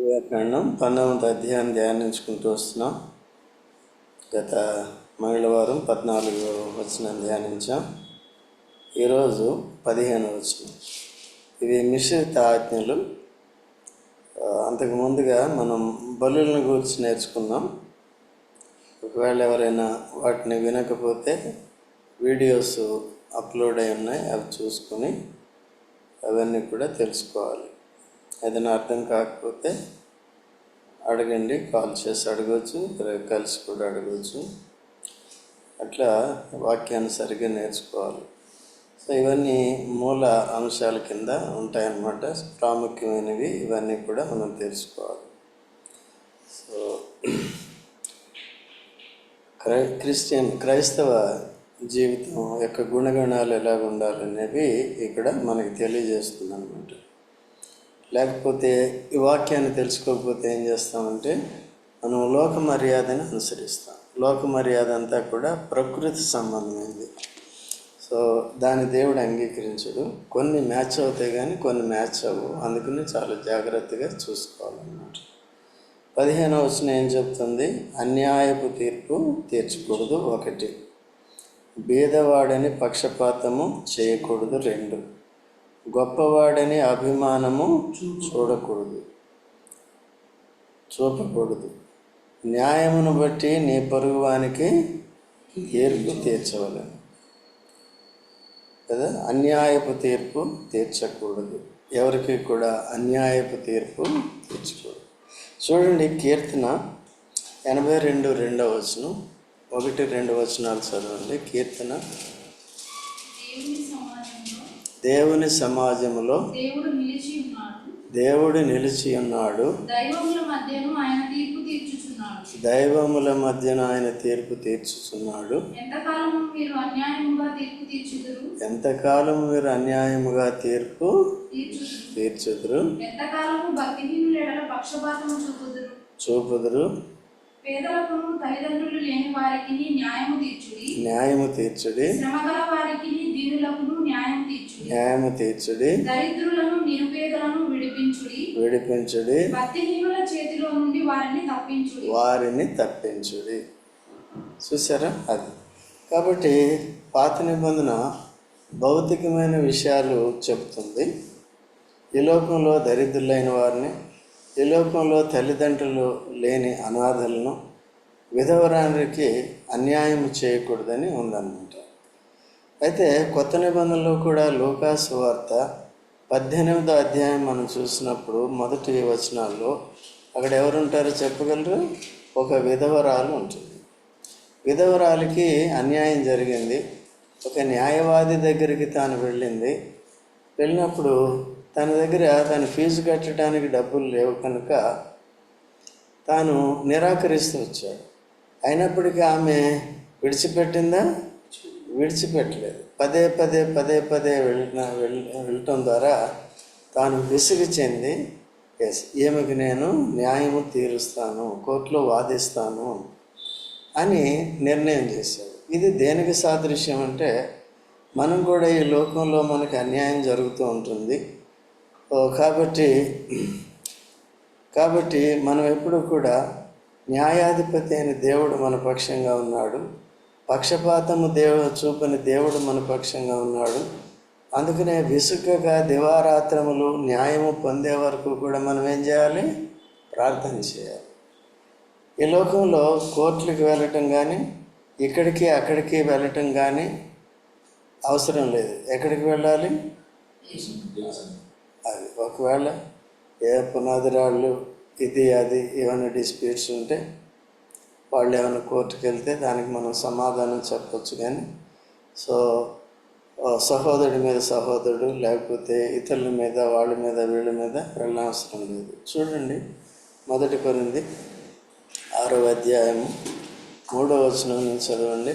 వ్యాకరణం పంతొమ్మిది అధ్యాయం ధ్యానించుకుంటూ వస్తున్నాం. గత మంగళవారం పద్నాలుగు వచనం ధ్యానించాం. ఈరోజు పదిహేను వచ్చిన ఇవి మిశ్రిత ఆజ్ఞలు. అంతకు ముందుగా మనం బలులను గురించి నేర్చుకున్నాం. ఒకవేళ ఎవరైనా వాటిని వినకపోతే వీడియోస్ అప్లోడ్ అయి ఉన్నాయి. అవి చూసుకొని అవన్నీ కూడా తెలుసుకోవాలి. ఏదైనా అర్థం కాకపోతే అడగండి కాల్ చేసి అడగవచ్చు కలిసి కూడా అడగవచ్చు అట్లా వాక్యాన్ని సరిగ్గా నేర్చుకోవాలి. సో ఇవన్నీ మూల అంశాల కింద ఉంటాయన్నమాట. ప్రాముఖ్యమైనవి ఇవన్నీ కూడా మనం తెలుసుకోవాలి. సో క్రై క్రిస్టియన్ క్రైస్తవ జీవితం యొక్క గుణగణాలు ఎలాగ ఉండాలనేవి ఇక్కడ మనకి తెలియజేస్తుంది అనమాట లేకపోతే ఈ వాక్యాన్ని తెలుసుకోకపోతే ఏం చేస్తామంటే మనం లోక మర్యాదని అనుసరిస్తాం. లోక మర్యాద అంతా కూడా ప్రకృతి సంబంధమైంది. సో దాని దేవుడు అంగీకరించడు. కొన్ని మ్యాచ్ అవుతాయి కానీ కొన్ని మ్యాచ్ అవ్వవు. అందుకని చాలా జాగ్రత్తగా చూసుకోవాలన్నమాట. పదిహేనవ వచ్చిన ఏం చెప్తుంది? అన్యాయపు తీర్పు తీర్చకూడదు ఒకటి. బీదవాడని పక్షపాతము చేయకూడదు రెండు. గొప్పవాడని అభిమానము చూడకూడదు. చూపకూడదు. న్యాయమును బట్టి నీ పరుగువానికి తీర్పు తీర్చవలను. కదా? అన్యాయపు తీర్పు తీర్చకూడదు. ఎవరికి కూడా అన్యాయపు తీర్పు తీర్చకూడదు. చూడండి కీర్తన ఎనభై రెండు రెండవ వచనం. ఒకటి రెండు వచనాలు చదవండి. కీర్తన. దేవుని సమాజంలో దేవుడు నిలిచి ఉన్నాడు. దేవుడు నిలిచి ఉన్నాడు. దైవముల మధ్యను ఆయన తీర్పు తీర్చుచున్నాడు. దైవముల మధ్యన ఆయన తీర్పు తీర్చుచున్నాడు. ఎంతకాలము మీరు అన్యాయముగా తీర్పు తీర్చుదురు? ఎంతకాలం మీరు అన్యాయముగా తీర్పు తీర్చుదురు. తీర్చుదురు? ఎంతకాలము భక్తిహీనుల ఎడల పక్షపాతము చూపుదురు? చూపుదురు. పేదలకును తల్లిదండ్రులు లేని వారికి న్యాయము తీర్చుడి. న్యాయము తీర్చుడి. శ్రమగల వారికి న్యాయం తీర్చుడి. న్యాయము తీర్చుడి. దరిద్రులను నిరుపేదలను విడిపించుడి. విడిపించుడి. భక్తిహీనుల చేతిలో నుండి వారిని తప్పించుడి. వారిని తప్పించుడి. చూసారా అది. కాబట్టి పాత నిబంధన భౌతికమైన విషయాలు చెప్తుంది. ఈ లోకంలో దరిద్రులైన వారిని ఈ లోకంలో తల్లిదండ్రులు లేని అనాథలను విధవరానికి అన్యాయం చేయకూడదని ఉందన్నమాట. అయితే కొత్త నిబంధనలో కూడా లూకాసు వార్త పద్దెనిమిదో అధ్యాయం మనం చూసినప్పుడు మొదటి వచనాల్లో అక్కడ ఎవరుంటారో చెప్పగలరు? ఒక విధవరాలు ఉంటుంది. విధవరాలికి అన్యాయం జరిగింది. ఒక న్యాయవాది దగ్గరికి తాను వెళ్ళింది. వెళ్ళినప్పుడు తన దగ్గర తన ఫీజు కట్టడానికి డబ్బులు లేవు కనుక తాను నిరాకరిస్తూ వచ్చాడు. అయినప్పటికీ ఆమె విడిచిపెట్టిందా? విడిచిపెట్టలేదు. పదే పదే పదే పదే వెళ్ళిన వెళ్ వెళ్ళటం ద్వారా తాను విసుగు చెంది ఎస్ ఈమెకి నేను న్యాయము తీరుస్తాను కోర్టులో వాదిస్తాను అని నిర్ణయం చేశాడు. ఇది దేనికి సాదృశ్యం అంటే మనం కూడా ఈ లోకంలో మనకి అన్యాయం జరుగుతూ ఉంటుంది. కాబట్టి కాబట్టి మనం ఎప్పుడు కూడా న్యాయాధిపతి అయిన దేవుడు మన పక్షంగా ఉన్నాడు. పక్షపాతము దేవుడు చూపని దేవుడు మన పక్షంగా ఉన్నాడు. అందుకనే విసుగగా దివారాత్రములు న్యాయము పొందే వరకు కూడా మనం ఏం చేయాలి? ప్రార్థన చేయాలి. ఈ లోకంలో కోర్టులకు వెళ్ళటం కానీ ఇక్కడికి అక్కడికి వెళ్ళటం కానీ అవసరం లేదు. ఎక్కడికి వెళ్ళాలి? అది ఒకవేళ ఏ పునాది రాళ్ళు ఇది అది ఏమైనా డిస్ప్యూట్స్ ఉంటే వాళ్ళు ఏమైనా కోర్టుకు వెళ్తే దానికి మనం సమాధానం చెప్పొచ్చు కానీ సో సహోదరుడి మీద సహోదరుడు లేకపోతే ఇతరుల మీద వాళ్ళ మీద వీళ్ళ మీద వెళ్ళనవసరం లేదు. చూడండి మొదటి కొరింది ఆరో అధ్యాయము మూడో వచనం నుంచి చదవండి.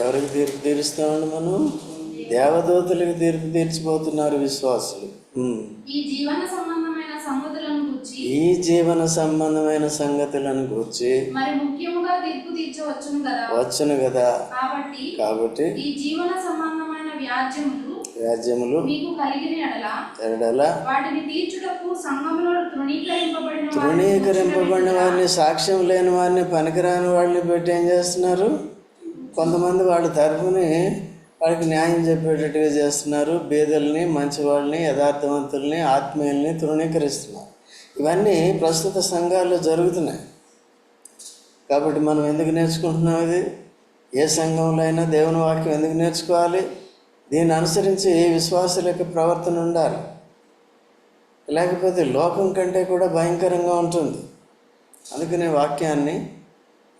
ఎవరికి తీర్పు తీరుస్తామండి మనం? దేవదూతలకు తీర్పు తీర్చిపోతున్నారు విశ్వాసులు. ఈ జీవన సంబంధమైన సంగతులను గుర్చి. ఈ జీవన సంబంధమైన సంగతులను గూర్చి మరి ముఖ్యముగా తీర్పు తీర్చవచ్చును కదా? వచ్చును కదా కాబట్టి కాబట్టి ఈ జీవన సంబంధమైన వ్యాజ్యములు వ్యాజ్యములు మీకు కలిగిన ఎడల ఎడల వాటిని తీర్చుటకు సంఘములో తృణీకరింపబడిన వారిని తృణీకరింపబడిన వారిని సాక్ష్యం లేని వారిని పనికిరాని వాళ్ళని పెట్టి ఏం చేస్తున్నారు? కొంతమంది వాళ్ళ తరఫుని వాళ్ళకి న్యాయం చెప్పేటట్టుగా చేస్తున్నారు. బీదల్ని మంచి వాళ్ళని యథార్థవంతుల్ని ఆత్మీయుల్ని తృణీకరిస్తున్నారు. ఇవన్నీ ప్రస్తుత సంఘాల్లో జరుగుతున్నాయి. కాబట్టి మనం ఎందుకు నేర్చుకుంటున్నాం ఇది? ఏ సంఘంలో అయినా దేవుని వాక్యం ఎందుకు నేర్చుకోవాలి? దీన్ని అనుసరించి విశ్వాసుల యొక్క ప్రవర్తన ఉండాలి? లేకపోతే లోకం కంటే కూడా భయంకరంగా ఉంటుంది. అందుకనే వాక్యాన్ని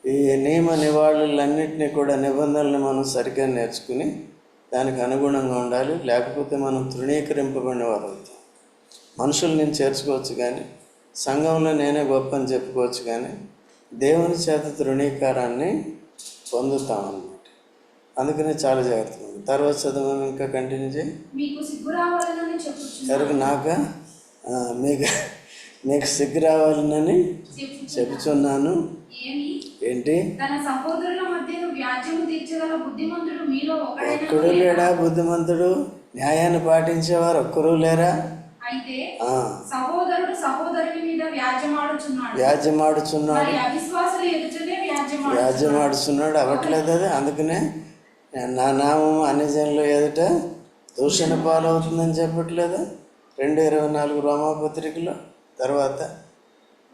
ఈ నియమ నివాళులన్నింటినీ కూడా నిబంధనలు మనం సరిగ్గా నేర్చుకుని దానికి అనుగుణంగా ఉండాలి. లేకపోతే మనం తృణీకరింపబడిన వారు అవుతాం మనుషుల్ని నేను చేర్చుకోవచ్చు కానీ సంఘంలో నేనే గొప్ప అని చెప్పుకోవచ్చు కానీ దేవుని చేత తృణీకారాన్ని పొందుతామన్నమాట. అందుకనే చాలా జాగ్రత్తగా ఉంది తర్వాత చదవను ఇంకా కంటిన్యూ చేయి. రావాలని ఎవరికి నాక మీకు మీకు సిగ్గు చెబుతున్నాను ఏమి? ఏంటి? ఒక్కడు లేడా బుద్ధిమంతుడు? న్యాయాన్ని పాటించేవారు ఒక్కరు లేరా? అయితే ఆ, సహోదరుడు సహోదరుని మీద వ్యాజ్యమాడుచున్నాడు. వ్యాజ్యమాడుచున్నాడు. మరి అవిశ్వాసులు ఎదుటనే వ్యాజ్యమాడు వ్యాజ్యమాడుచున్నాడు. అవ్వట్లేదు అది. అందుకనే నా నామం అన్ని జనులు ఎదుట దూషణ పాలవుతుందని చెప్పట్లేదా. రెండు ఇరవై నాలుగు రోమాపత్రికలో. తర్వాత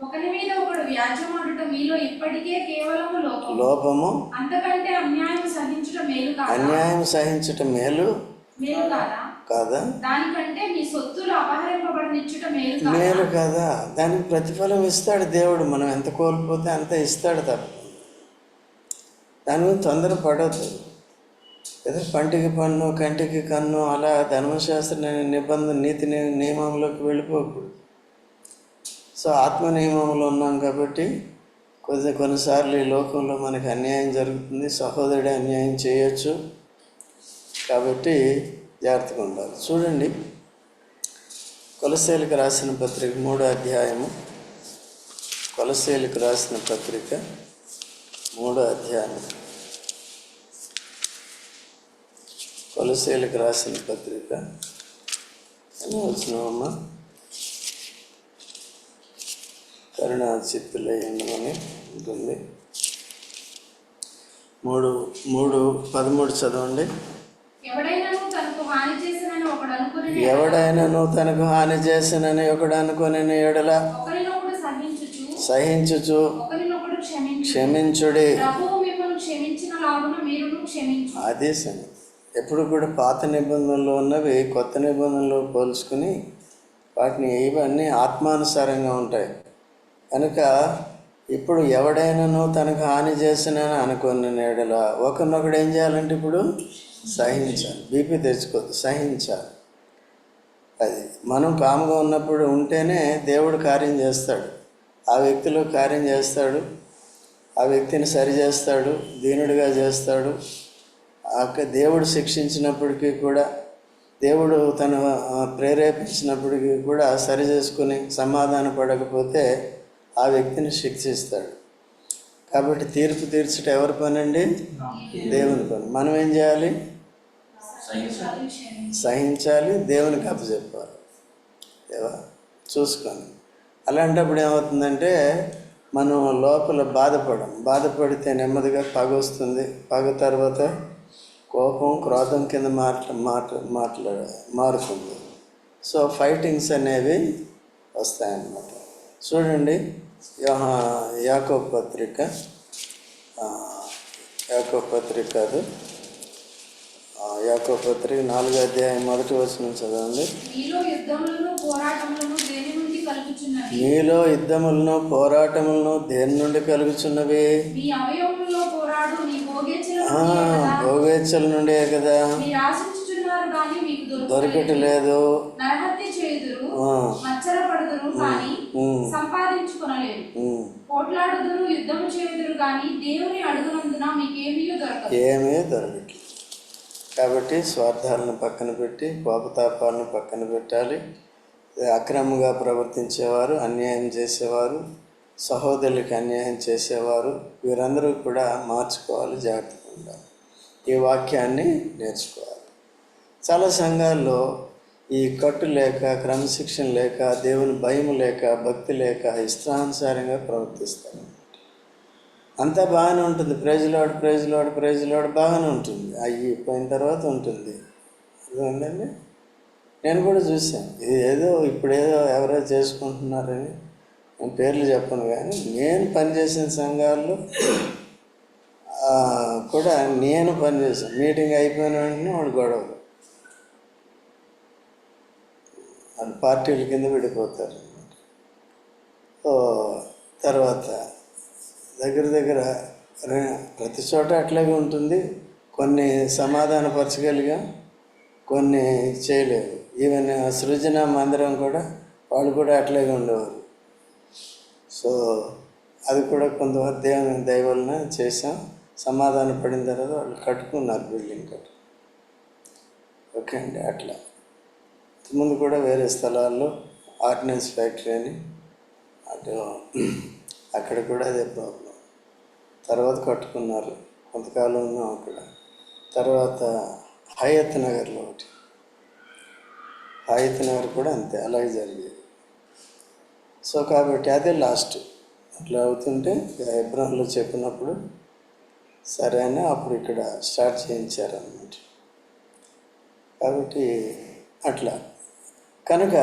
ఒకరి మీద ఒకడు వ్యాజ్యమాడుట మీలో ఇప్పటికే కేవలము లోకం లోపము. అంతకంటే అన్యాయం సహించుట మేలు కాదా? అన్యాయం సహించటం మేలు. మేలు కాదా? కాదా? దానికంటే మీ సొత్తులు అపహరింపబడనిచ్చుట మేలు కాదా? మేలు కదా? దానికి ప్రతిఫలం ఇస్తాడు దేవుడు. మనం ఎంత కోల్పోతే అంత ఇస్తాడు తప్ప. దాని మీద తొందర పడవద్దు ఏదో పంటికి పన్ను కంటికి కన్ను అలా ధర్మశాస్త్ర నిబంధన నీతి నియమంలోకి వెళ్ళిపోకూడదు సో ఆత్మ నియమంలో ఉన్నాం కాబట్టి కొద్ది కొన్నిసార్లు ఈ లోకంలో మనకి అన్యాయం జరుగుతుంది. సహోదరుడే అన్యాయం చేయొచ్చు. కాబట్టి జాగ్రత్తగా ఉండాలి. చూడండి కొలసేలకు రాసిన పత్రిక మూడో అధ్యాయము. కొలసేలకు రాసిన పత్రిక మూడో అధ్యాయం కొలసేలకు రాసిన పత్రిక అని వచ్చినామమ్మా కరుణ ఉండమని ఉంటుంది. మూడు మూడు పదమూడు చదవండి ఎవడైనాను తనకు హాని చేసినని ఒకడు అనుకుని ఎవడైనాను తనకు హాని చేసినని ఒకడు అనుకుని ఎడల ఒకరినొకడు సహించుచు క్షమించుడి. అదే సంగతి. ఎప్పుడు కూడా పాత నిబంధనలు ఉన్నవి కొత్త నిబంధనలు పోల్చుకుని వాటిని ఇవన్నీ ఆత్మానుసారంగా ఉంటాయి. కనుక ఇప్పుడు ఎవడైనాను తనకు హాని చేసినని అనుకున్న నేడల ఒకరినొకడు ఏం చేయాలంటే ఇప్పుడు? సహించాలి. బీపీ తెచ్చుకోవద్దు సహించాలి. అది మనం కామ్గా ఉన్నప్పుడు ఉంటేనే దేవుడు కార్యం చేస్తాడు. ఆ వ్యక్తిలో కార్యం చేస్తాడు. ఆ వ్యక్తిని సరి చేస్తాడు. దీనుడిగా చేస్తాడు. ఆ యొక్క దేవుడు శిక్షించినప్పటికీ కూడా దేవుడు తను ప్రేరేపించినప్పటికీ కూడా సరి చేసుకుని సమాధాన పడకపోతే ఆ వ్యక్తిని శిక్షిస్తాడు. కాబట్టి తీర్పు తీర్చట ఎవరి పని అండి దేవుని పని. మనం ఏం చేయాలి? సహించాలి. దేవునికి అప్పచెప్పాలి. ఏవా? చూసుకొని అలాంటప్పుడు ఏమవుతుందంటే మనం లోపల బాధపడం. బాధపడితే నెమ్మదిగా పగ వస్తుంది. పగ తర్వాత కోపం క్రోధం కింద మాట్లా మాట మాట్లా మారుతుంది. సో ఫైటింగ్స్ అనేవి వస్తాయన్నమాట. చూడండి యాకో పత్రిక. యాకో పత్రిక అది. యాకో పత్రిక నాలుగో అధ్యాయం మొదటి వచనం చదవండి. మీలో యుద్ధములను పోరాటములను దేని నుండి కలుగుచున్నవి? దేని నుండి కదా? మీకేమీ దొరకదు. ఏమీ దొరకట్లేదు. కాబట్టి స్వార్థాలను పక్కన పెట్టి కోపతాపాలను పక్కన పెట్టాలి. అక్రమంగా ప్రవర్తించేవారు అన్యాయం చేసేవారు సహోదరులకి అన్యాయం చేసేవారు వీరందరూ కూడా మార్చుకోవాలి జాగ్రత్తగా ఉండాలి. ఈ వాక్యాన్ని నేర్చుకోవాలి. చాలా సంఘాల్లో ఈ కట్టు లేక క్రమశిక్షణ లేక దేవుని భయం లేక భక్తి లేక ఇష్టానుసారంగా ప్రవర్తిస్తారు. అంతా బాగానే ఉంటుంది. Praise Lord praise Lord praise Lord బాగానే ఉంటుంది. అవి పోయిన తర్వాత ఉంటుంది. అర్థమైందండి నేను కూడా చూశాను. ఇది ఏదో ఇప్పుడేదో ఎవరో చేసుకుంటున్నారని నేను పేర్లు చెప్పను కానీ నేను పనిచేసిన సంఘాల్లో కూడా నేను పనిచేశాను. మీటింగ్ అయిపోయిన వెంటనే వాడు గొడవలు వాళ్ళు పార్టీల కింద విడిపోతారు. తర్వాత దగ్గర దగ్గర ప్రతి చోట అట్లాగే ఉంటుంది. కొన్ని సమాధానపరచగలిగా కొన్ని చేయలేదు. ఈవెన్ సృజన మందిరం కూడా వాళ్ళు కూడా అట్లాగే ఉండేవారు. సో అది కూడా కొంతవరకు దేవుని దయ వలన చేసాం సమాధాన పడిన తర్వాత వాళ్ళు కట్టుకున్నారు బిల్డింగ్ కట్టు. ఓకే అండి అట్లా. ముందు కూడా వేరే స్థలాల్లో ఆర్డినెన్స్ ఫ్యాక్టరీ అని అటు అక్కడ కూడా అదే ప్రాబ్లం. తర్వాత కట్టుకున్నారు. కొంతకాలం ఉన్నాం అక్కడ. తర్వాత హయత్ నగర్లో ఒకటి. హయత్ నగర్ కూడా అంతే అలాగే జరిగేది. సో కాబట్టి అదే లాస్ట్. అట్లా అవుతుంటే ఎబ్రహంలో చెప్పినప్పుడు సరే అని అప్పుడు ఇక్కడ స్టార్ట్ చేయించారన్నమాట. కాబట్టి అట్లా. కనుక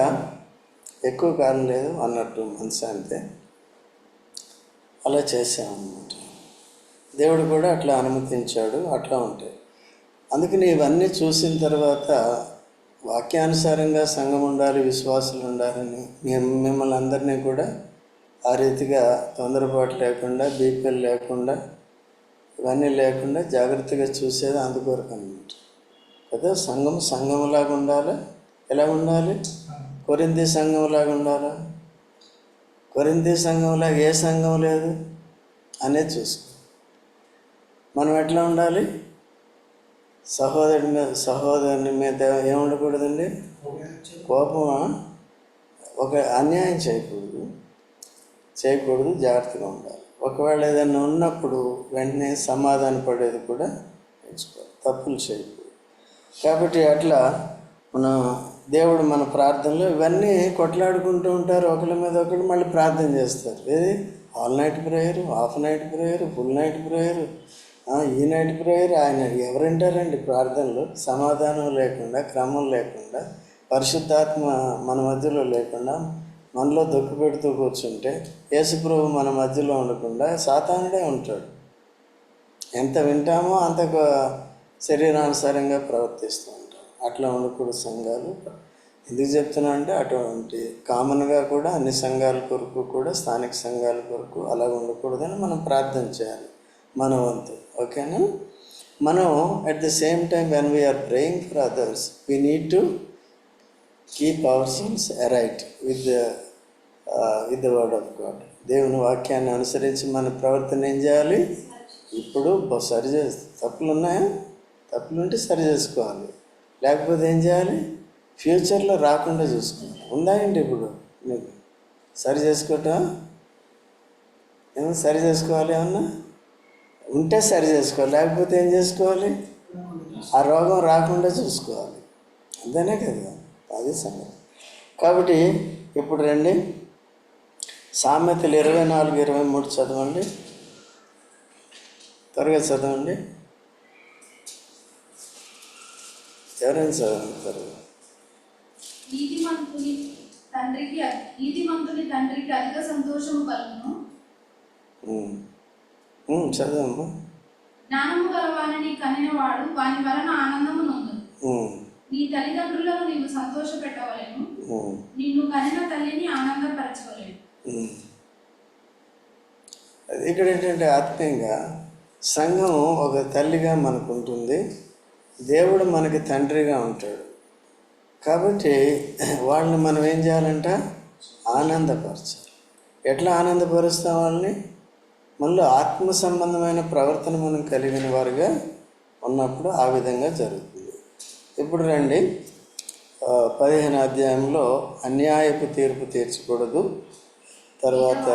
ఎక్కువ కాలం లేదు అన్నట్టు మనసు అంతే. అలా చేసామన్నమాట దేవుడు కూడా అట్లా అనుమతించాడు అట్లా ఉంటాయి. అందుకని ఇవన్నీ చూసిన తర్వాత వాక్యానుసారంగా సంఘం ఉండాలి విశ్వాసులు ఉండాలని మేము మిమ్మల్ని అందరినీ కూడా ఆ రీతిగా తొందరపాటు లేకుండా బీపీలు లేకుండా ఇవన్నీ లేకుండా జాగ్రత్తగా చూసేది అందుకొరకు అనమాట కదా సంఘం సంఘంలాగా ఉండాలా? ఎలా ఉండాలి? కొరింది సంఘంలాగా ఉండాలా? కొరింది సంఘంలాగా ఏ సంఘం లేదు? అనేది చూసుకో. మనం ఎట్లా ఉండాలి? సహోదరుని మీద సహోదరుని మీద ఏం ఉండకూడదండి కోపమా? ఒక అన్యాయం చేయకూడదు. చేయకూడదు జాగ్రత్తగా ఉండాలి. ఒకవేళ ఏదైనా ఉన్నప్పుడు వెంటనే సమాధాన పడేది కూడా నేర్చుకోవాలి. తప్పులు చేయకూడదు. కాబట్టి అట్లా మన దేవుడు మన ప్రార్థనలో ఇవన్నీ కొట్లాడుకుంటూ ఉంటారు. ఒకరి మీద ఒకరు మళ్ళీ ప్రార్థన చేస్తారు. ఏది? All night prayer half night prayer full night prayer. ఈ నైట్ ప్రేయర్ ఆయన ఎవరంటారండి? ప్రార్థనలు సమాధానం లేకుండా క్రమం లేకుండా పరిశుద్ధాత్మ మన మధ్యలో లేకుండా మనలో దుఃఖ పెడుతూ కూర్చుంటే యేసుప్రభు మన మధ్యలో ఉండకుండా సాతానుడే ఉంటాడు. ఎంత వింటామో అంత శరీరానుసారంగా ప్రవర్తిస్తూ ఉంటాం. అట్లా ఉండకూడదు సంఘాలు. ఎందుకు చెప్తున్నా అంటే అటువంటి కామన్గా కూడా అన్ని సంఘాల కొరకు కూడా స్థానిక సంఘాల కొరకు అలా ఉండకూడదని మనం ప్రార్థన చేయాలి. మన వంతు. ఓకేనా? మనం at the same time when we are praying for others we need to keep ourselves alright with with the word of God దేవుని వాక్యాన్ని అనుసరించి మన ప్రవర్తన ఏం చేయాలి? ఇప్పుడు సరి చే తప్పులు ఉన్నాయా? తప్పులు ఉంటే సరి చేసుకోవాలి. లేకపోతే ఏం చేయాలి? ఫ్యూచర్లో రాకుండా చూసుకోవాలి. ఉందా ఏంటి ఇప్పుడు? మీకు సరి చేసుకోవటం? ఏమన్నా సరి చేసుకోవాలి ఏమన్నా? ఉంటే సరి చేసుకోవాలి లేకపోతే ఏం చేసుకోవాలి? ఆ రోగం రాకుండా చూసుకోవాలి. అంతేనే కదా? అది సంగతి. కాబట్టి ఇప్పుడు రండి. సామెతలు ఇరవై నాలుగు ఇరవై మూడు చదవండి. త్వరగా చదవండి. ఎవరైనా చదవండి త్వరగా. తండ్రికి తండ్రికి చదవమ్మా జ్ఞానము గలవానిని కనినవాడు వాని వలన ఆనందము నొందు ఉమ్, నీ తల్లిదండ్రులను నీవు సంతోష పెట్టవలేను ఉమ్, నిన్ను కనిన తల్లిని ఆనందపరచవలేను. ఉమ్. అది ఇక్కడ ఏంటంటే ఆత్మీయంగా సంఘం ఒక తల్లిగా మనకు ఉంటుంది దేవుడు మనకి తండ్రిగా ఉంటాడు. కాబట్టి వాళ్ళని మనం ఏం చేయాలంట? ఆనందపరచాలి. ఎట్లా ఆనందపరుస్తాం వాళ్ళని? మనలో ఆత్మ సంబంధమైన ప్రవర్తన మనం కలిగిన వారుగా ఉన్నప్పుడు ఆ విధంగా జరుగుతుంది. ఇప్పుడు రండి. పదిహేను అధ్యాయంలో అన్యాయపు తీర్పు తీర్చకూడదు. తర్వాత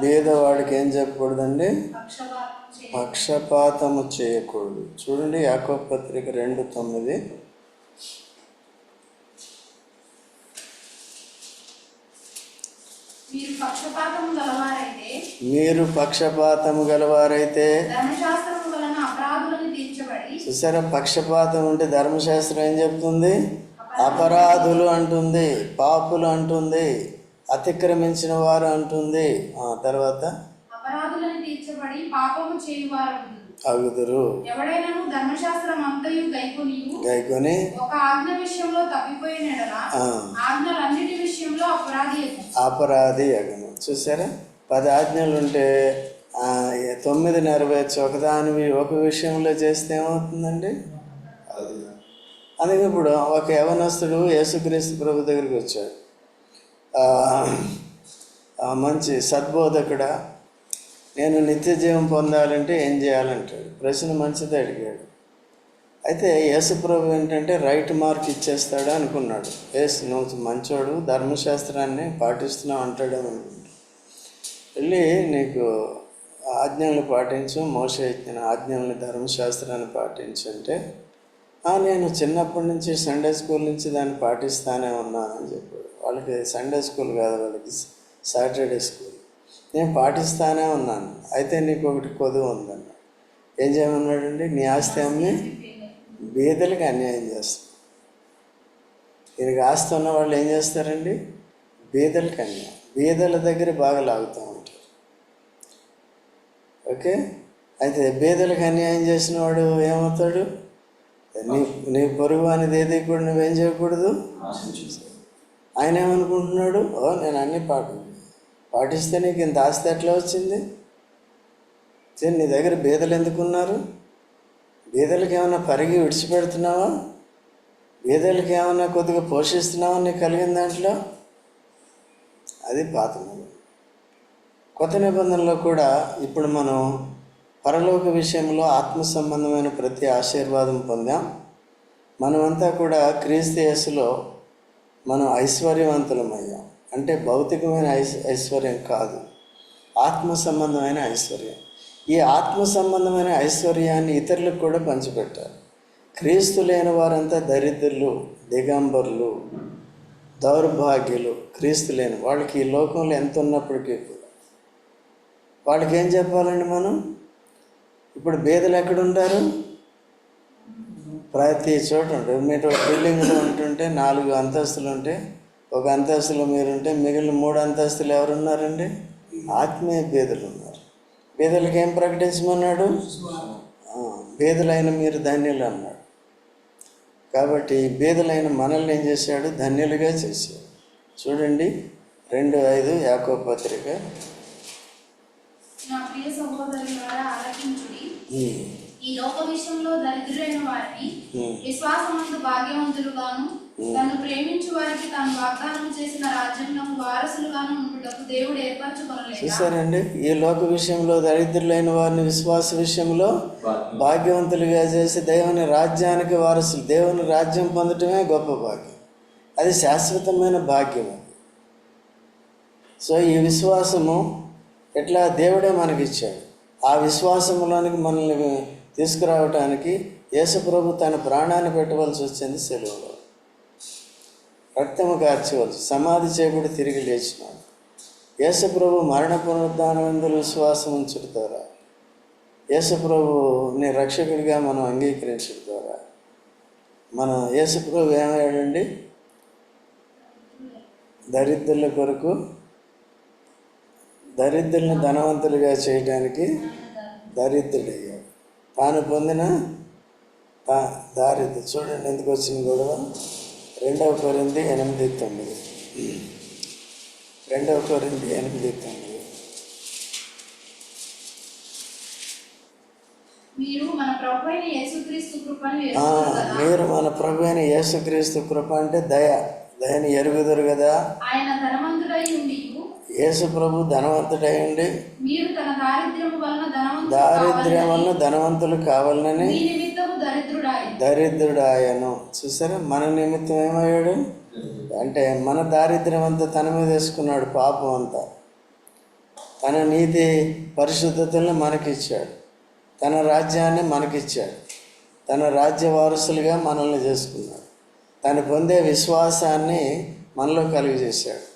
బీదవాడికి ఏం చెప్పకూడదండి? పక్షపాతము చేయకూడదు. చూడండి యాకోపత్రిక రెండు తొమ్మిది మీరు పక్షపాతము గలవారైతే మీరు పక్షపాతము గలవారైతే చూసారా పక్షపాతం ఉంటే ధర్మశాస్త్రం ఏం చెప్తుంది? అపరాధులు అంటుంది పాపులు అంటుంది అతిక్రమించిన వారు అంటుంది. తర్వాత? అగుదురు గైకొని. అపరాధి అగను చూసారా? పది ఆజ్ఞలు ఉంటే తొమ్మిది నెరవేర్చి ఒకదానివి ఒక విషయంలో చేస్తే ఏమవుతుందండి? అది. అందుకే ఇప్పుడు ఒక యవనస్తుడు యేసుక్రీస్తు ప్రభు దగ్గరికి వచ్చాడు. మంచి సద్బోధకుడా నేను నిత్య జీవం పొందాలంటే ఏం చేయాలంటాడు? ప్రశ్న మంచిది అడిగాడు. అయితే యేసుప్రభు ఏంటంటే రైట్ మార్క్ ఇచ్చేస్తాడు అనుకున్నాడు. ఏసు నువ్వు మంచోడు ధర్మశాస్త్రాన్ని పాటిస్తున్నావు అంటాడు అనుకుంటాడు వెళ్ళి నీకు ఆజ్ఞలను పాటించు మోస ఇచ్చిన ఆజ్ఞల్ని ధర్మశాస్త్రాన్ని పాటించంటే అంటే నేను చిన్నప్పటి నుంచి సండే స్కూల్ నుంచి దాన్ని పాటిస్తానే ఉన్నానని చెప్పాడు. వాళ్ళకి సండే స్కూల్ కాదు వాళ్ళకి సాటర్డే స్కూల్ నేను పాటిస్తానే ఉన్నాను అయితే నీకు ఒకటి కొదువు ఉందన్న. ఏం చేయమన్నాడండి? నీ ఆస్తి అమ్మి బీదలకు అన్యాయం చేస్తాను దీనికి ఆస్తి ఉన్న వాళ్ళు ఏం చేస్తారండి? బీదల అన్యాయం బీదల దగ్గర బాగా లాగుతూ ఉంటారు ఓకే? అయితే బీదలకు అన్యాయం చేసిన వాడు ఏమవుతాడు? నీ నీ పొరుగు అనేది ఏది కూడా నువ్వేం చేయకూడదు? ఆయన ఏమనుకుంటున్నాడు? ఓ నేను అన్ని పాటు పాటిస్తే నీకు ఇంత ఆస్తి ఎట్లా వచ్చింది? చే, నీ దగ్గర బీదలు ఎందుకున్నారు? బీదలకు ఏమైనా పరిగి విడిచిపెడుతున్నావా? బీదలకు ఏమైనా కొద్దిగా పోషిస్తున్నావా నీకు కలిగిన దాంట్లో? అది పాత నిబంధన. కొత్త నిబంధనలో కూడా ఇప్పుడు మనం పరలోక విషయంలో ఆత్మ సంబంధమైన ప్రతి ఆశీర్వాదం పొందాం. మనమంతా కూడా క్రీస్తు యేసులో మనం ఐశ్వర్యవంతులమయ్యాం అంటే భౌతికమైన ఐశ్ ఐశ్వర్యం కాదు. ఆత్మ సంబంధమైన ఐశ్వర్యం. ఈ ఆత్మ సంబంధమైన ఐశ్వర్యాన్ని ఇతరులకు కూడా పంచిపెట్టారు క్రీస్తు లేని వారంతా దరిద్రులు దిగంబరులు దౌర్భాగ్యులు క్రీస్తు లేని వాళ్ళకి ఈ లోకంలో ఎంత ఉన్నప్పటికీ కూడా. వాళ్ళకి ఏం చెప్పాలండి మనం? ఇప్పుడు బేదలు ఎక్కడ ఉంటారు ప్రతి చోట ఉంటారు. మీరు బిల్డింగ్లో ఉంటుంటే నాలుగు అంతస్తులు ఉంటే ఒక అంతస్తులో మీరుంటే మిగిలిన మూడు అంతస్తులు ఎవరున్నారండి? ఆత్మీయ బేదలు ఉన్నారు. బేదలకు ఏం ప్రకటించమన్నాడు బేదలైన మీరు ధన్యులు అన్నాడు కాబట్టి బేదలైన మనల్ని ఏం చేశాడు? ధన్యులుగా చేశాడు. చూడండి రెండు ఐదు యాకో పత్రిక. ఈ లోక విషయంలో దరిద్రులైన వారిని. విశ్వాసమందు భాగ్యవంతులుగాను తను ప్రేమించు వారికి తాను వాగ్దానం చేసిన రాజ్యంలో వారసులుగాను ఉండుటకు దేవుడు ఏర్పరచుకొనలేదా? చూసారండి? ఈ లోక విషయంలో దరిద్రులైన వారిని విశ్వాస విషయంలో భాగ్యవంతులుగా చేసి దేవుని రాజ్యానికి వారసులు దేవుని రాజ్యం పొందటమే గొప్ప భాగ్యం. అది శాశ్వతమైన భాగ్యం సో ఈ విశ్వాసము ఎట్లా దేవుడే మనకిచ్చాడు. ఆ విశ్వాసంలోనికి మనల్ని తీసుకురావటానికి యేసుప్రభు తన ప్రాణాన్ని పెట్టవలసి వచ్చింది సెలవులో. రక్తము కార్చవలసి సమాధి చేయబడి తిరిగి లేచినాడు. యేసుప్రభు మరణ పునరుద్ధానందులు విశ్వాసం ఉంచడం ద్వారా యేసుప్రభుని రక్షకుడిగా మనం అంగీకరించడం ద్వారా మన యేసుప్రభు ఏమయ్యాడండి? దరిద్రుల కొరకు దరిద్రులను ధనవంతులుగా చేయడానికి దరిద్రుడయ్యాడు. తాను పొందిన తా దారిద్ర చూడండి ఎందుకు వచ్చింది గొడవ? రెండవ కొరింది ఎనిమిది తొమ్మిది. రెండవ కొరింది ఎనిమిది తొమ్మిది. మీరు మన ప్రభు అయిన యేసుక్రీస్తు కృప అంటే దయ. దయని ఎరుగుదురు కదా? ఆయన ధనవంతుడై ఉండి యేసు ప్రభు ధనవంతుడయండి వలన దారిద్ర్యం వల్ల ధనవంతులు కావాలని దరిద్రుడాయను. చూసారా? మన నిమిత్తం ఏమయ్యాడు? అంటే మన దారిద్ర్యం అంతా తన మీద వేసుకున్నాడు పాపం అంతా. తన నీతి పరిశుద్ధతలను మనకిచ్చాడు. తన రాజ్యాన్ని మనకిచ్చాడు. తన రాజ్య వారసులుగా మనల్ని చేసుకున్నాడు. తను పొందే విశ్వాసాన్ని మనలో కలుగజేశాడు.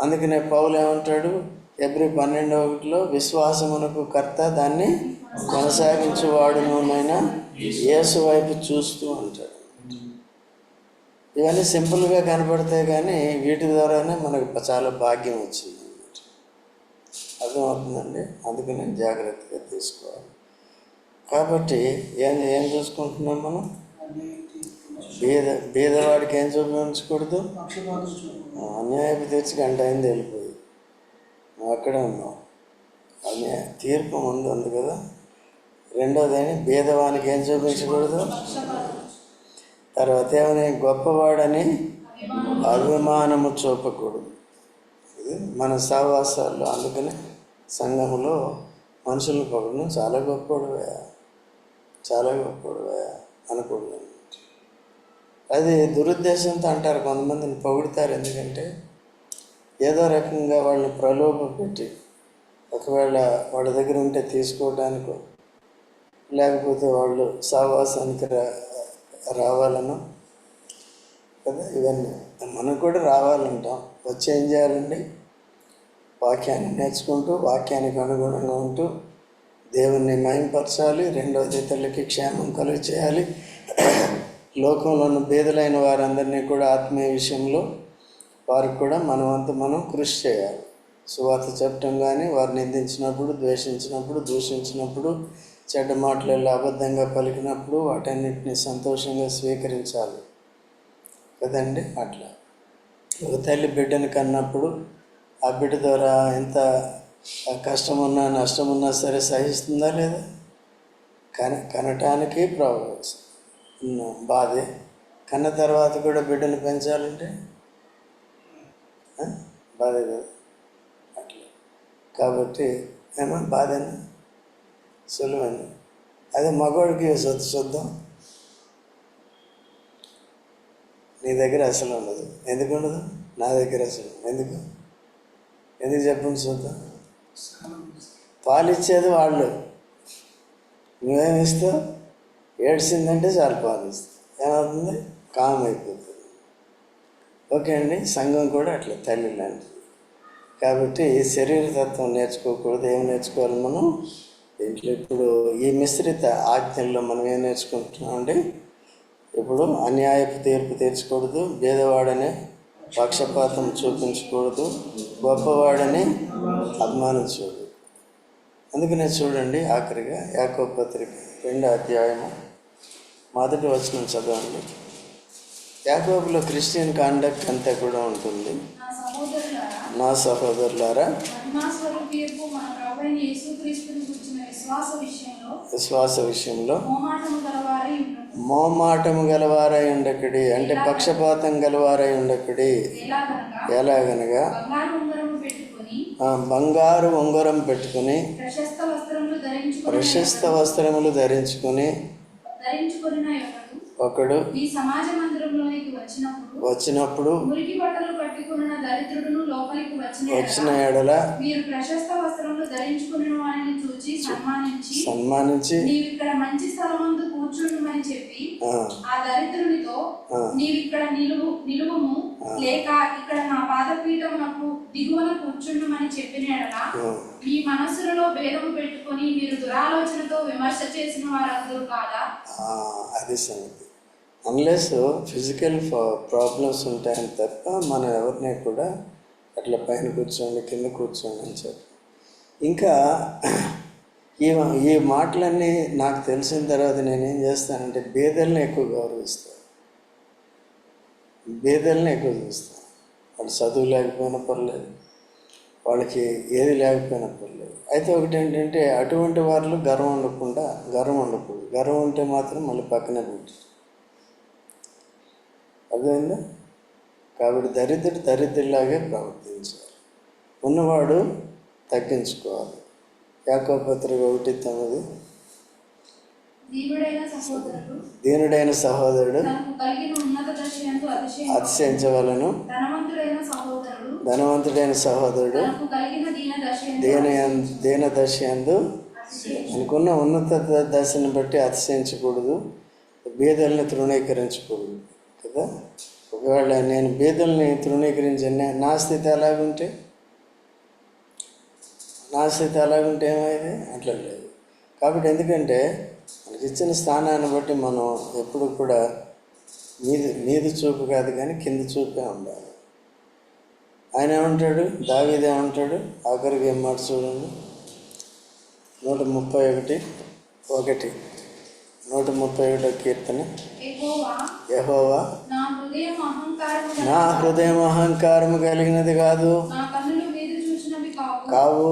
అందుకనే పౌలు ఏమంటాడు? ఎబ్రి పన్నెండవ ఒకటిలో విశ్వాసమునకు కర్త దాన్ని కొనసాగించేవాడునైనా యేసు వైపు చూస్తూ ఉంటాడు. ఇవన్నీ సింపుల్గా కనపడతాయి కానీ వీటి ద్వారానే మనకు చాలా భాగ్యం వచ్చింది అన్నమాట. అర్థమవుతుందండి? అందుకని జాగ్రత్తగా తీసుకోవాలి. కాబట్టి ఏం ఏం చూసుకుంటున్నాం మనం? బీద బీదవాడికి ఏం చూపించకూడదు? అన్యాయపు తెచ్చి గంట అయింది వెళ్ళిపోయి. నువ్వు అక్కడే ఉన్నావు. అన్యాయ తీర్పు ముందు ఉంది కదా. రెండోదేని బీదవానికి ఏం చూపించకూడదు. తర్వాత ఏమని గొప్పవాడని అభిమానము చూపకూడదు. ఇది మన సహవాసాల్లో. అందుకని సంఘంలో మనుషులు పొగడు చాలా గొప్పవాడువా చాలా గొప్పవాడువా అనకూడదు అది దురుద్దేశంతో అంటారు కొంతమందిని పొగుడుతారు. ఎందుకంటే ఏదో రకంగా వాళ్ళని ప్రలోభ పెట్టి ఒకవేళ వాళ్ళ దగ్గర ఉంటే తీసుకోవడానికో లేకపోతే వాళ్ళు సావాసానికి రా రావాలను కదా ఇవన్నీ. మనం కూడా రావాలంటాం. వచ్చి ఏం చేయాలండి? వాక్యాన్ని నేర్చుకుంటూ వాక్యానికి అనుగుణంగా ఉంటూ దేవుణ్ణి మయంపరచాలి రెండవది ఇతరులకి క్షేమం కలుగు చేయాలి లోకంలో ఉన్న వారందరినీ కూడా ఆత్మీయ విషయంలో వారికి కూడా మనవంత మనం కృషి చేయాలి. సువార్త చెప్పటం కానీ వారు నిందించినప్పుడు ద్వేషించినప్పుడు దూషించినప్పుడు చెడ్డ మాటలలో అబద్ధంగా పలికినప్పుడు వాటన్నిటిని సంతోషంగా స్వీకరించాలి. కదండి? అట్లా. ఒక తల్లి బిడ్డను కన్నప్పుడు ఆ బిడ్డ ద్వారా ఎంత కష్టమున్నా నష్టమున్నా సరే సహిస్తుందా లేదా? కన కనటానికి ప్రాబ్లమ్స్ బాధే. కన్న తర్వాత కూడా బిడ్డను పెంచాలంటే? బాధే కదా? అట్లా. కాబట్టి ఏమో? బాధేనా? సులువని అదే మగవాడికి శుద్ధ చూద్దాం నీ దగ్గర అసలు ఉండదు. ఎందుకు ఉండదు? నా దగ్గర అసలు ఎందుకు? ఎందుకు చెప్పండి చూద్దాం పాలిచ్చేది వాళ్ళు. నువ్వేమిస్తావు ఏడ్చిందంటే చాలు ఏమవుతుంది? కామ్ అయిపోతుంది ఓకే అండి సంఘం కూడా అట్లా తల్లి లాంటిది. కాబట్టి శరీరతత్వం నేర్చుకోకూడదు. ఏం నేర్చుకోవాలి మనం? దీంట్లో ఇప్పుడు ఈ మిశ్రిత ఆజ్ఞల్లో మనం ఏం నేర్చుకుంటున్నామండి ఇప్పుడు అన్యాయపు తీర్పు తీర్చకూడదు భేదవాడని పక్షపాతం చూపించకూడదు గొప్పవాడని అభిమానించకూడదు అందుకనే చూడండి ఆఖరిగా యాకో పత్రిక రెండో అధ్యాయము మొదటి వచనం చదవండి. యాకోబులో క్రిస్టియన్ కాండక్ట్ అంతా కూడా ఉంటుంది. నా సహోదరులారా విశ్వాస విషయంలో మోమాటము గలవారై ఉండకడి అంటే పక్షపాతం గలవారై ఉండకడి. ఎలాగనగా బంగారు ఉంగరం పెట్టుకుని ప్రశస్త వస్త్రములు ధరించుకొని ఒకడు ఈ సమాజ మందిరంలోనికి వచ్చినప్పుడు వచ్చినప్పుడు మురికి బట్టలు కట్టుకున్న దరిద్రుడును లోపలికి వచ్చిన వచ్చిన ఎడల మీరు ప్రశస్త వస్త్రములు ధరించుకుని వారిని చూచి సన్మానించి సన్మానించి నీవు ఇక్కడ మంచి స్థలమందు కూర్చుండమని చెప్పి ఆ, దరిద్రునితో ఆ. నీవిక్కడ నిలువు నిలువము లేక ఇక్కడ నా పాదపీఠమునకు దిగువన కూర్చుండమని చెప్పిన ఎడల మీ మనస్సులలో భేదము పెట్టుకొని మీరు దురాలోచనతో విమర్శ చేసిన వారందరూ కాదా? అది సంగతి. అన్లెస్ ఫిజికల్ ప్రాబ్లమ్స్ ఉంటాయని తప్ప మనం ఎవరిని కూడా అట్లా పైన కూర్చోండి కింద కూర్చోండి అని చెప్పి. ఇంకా ఈ ఈ మాటలన్నీ నాకు తెలిసిన తర్వాత నేనేం చేస్తానంటే బేదల్ని ఎక్కువ గౌరవిస్తాను. బేదల్ని ఎక్కువ చూస్తాను. వాళ్ళు చదువు లేకపోయినా పర్లేదు వాళ్ళకి ఏది లేకపోయినా పర్లేదు. అయితే ఒకటి ఏంటంటే అటువంటి వాళ్ళు గర్వం ఉండకుండా గర్వం ఉండకూడదు. గర్వం ఉంటే మాత్రం మళ్ళీ పక్కనే పెట్టి అర్థమైందా కాబట్టి దరిద్రుడు దరిద్రులాగే ప్రవర్తించాలి. ఉన్నవాడు తగ్గించుకోవాలి. యాకోపత్రిక ఒకటి సహోదరుడు దీనుడైన సహోదరుడు అతిశయించవలను. ధనవంతుడైన సహోదరుడు దీన దీన దశ అతిశయం అనుకున్న ఉన్నత దశను బట్టి అతిశయించకూడదు. బీదల్ని తృణీకరించకూడదు. కదా? ఒకవేళ నేను బీదల్ని తృణీకరించాను నా స్థితి ఎలాగుంటే? నా స్థితి ఎలాగుంటే ఏమైంది? అట్లా లేదు. కాబట్టి ఎందుకంటే మనకి ఇచ్చిన స్థానాన్ని బట్టి మనం ఎప్పుడు కూడా మీది మీది చూపు కాదు కానీ కింద చూపే ఉండాలి. ఆయన ఏమంటాడు? దావీది ఏమంటాడు? ఆఖరికి ఏం మాట చూడండి? నూట ముప్పై ఒకటి ఒకటి. నూట ముప్పై ఒకటో కీర్తన? యెహోవా యహోవా నా హృదయం అహంకారము కలిగినది కాదు. నా కన్నులు మీద చూసినవి కావు.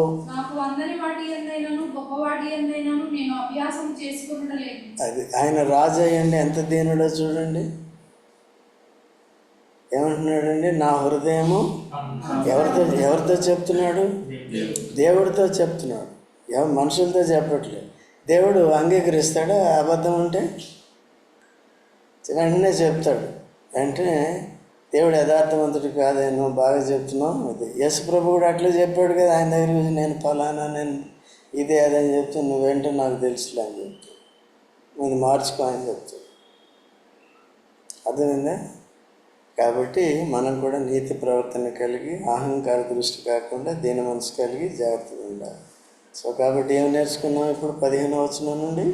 అది ఆయన రాజు అయ్యండి ఎంత దీనుడో చూడండి. ఏమంటున్నాడండి? నా హృదయము ఎవరితో ఎవరితో చెప్తున్నాడు? దేవుడితో. చెప్తున్నాడు. మనుషులతో చెప్పట్లేదు. దేవుడు అంగీకరిస్తాడు అబద్ధం ఉంటే వెంటనే చెప్తాడు. వెంటనే దేవుడు యథార్థవంతుడు కాదే నువ్వు బాగా చెప్తున్నావు. అది యశ్ ప్రభు కూడా అట్లే చెప్పాడు కదా ఆయన దగ్గర వచ్చి నేను ఫలానా నేను ఇదే అదని చెప్తే నువ్వేంటో నాకు తెలుసులే అని చెప్తాడు. నువ్వు మార్చుకో అని చెప్తాడు. అర్థమైందా? కాబట్టి మనం కూడా నీతి ప్రవర్తన కలిగి అహంకార దృష్టి కాకుండా దీని మనసు కలిగి జాగ్రత్తగా ఉండాలి. సో కాబట్టి ఏం నేర్చుకున్నాం ఇప్పుడు పదిహేను వచ్చిన నుండి?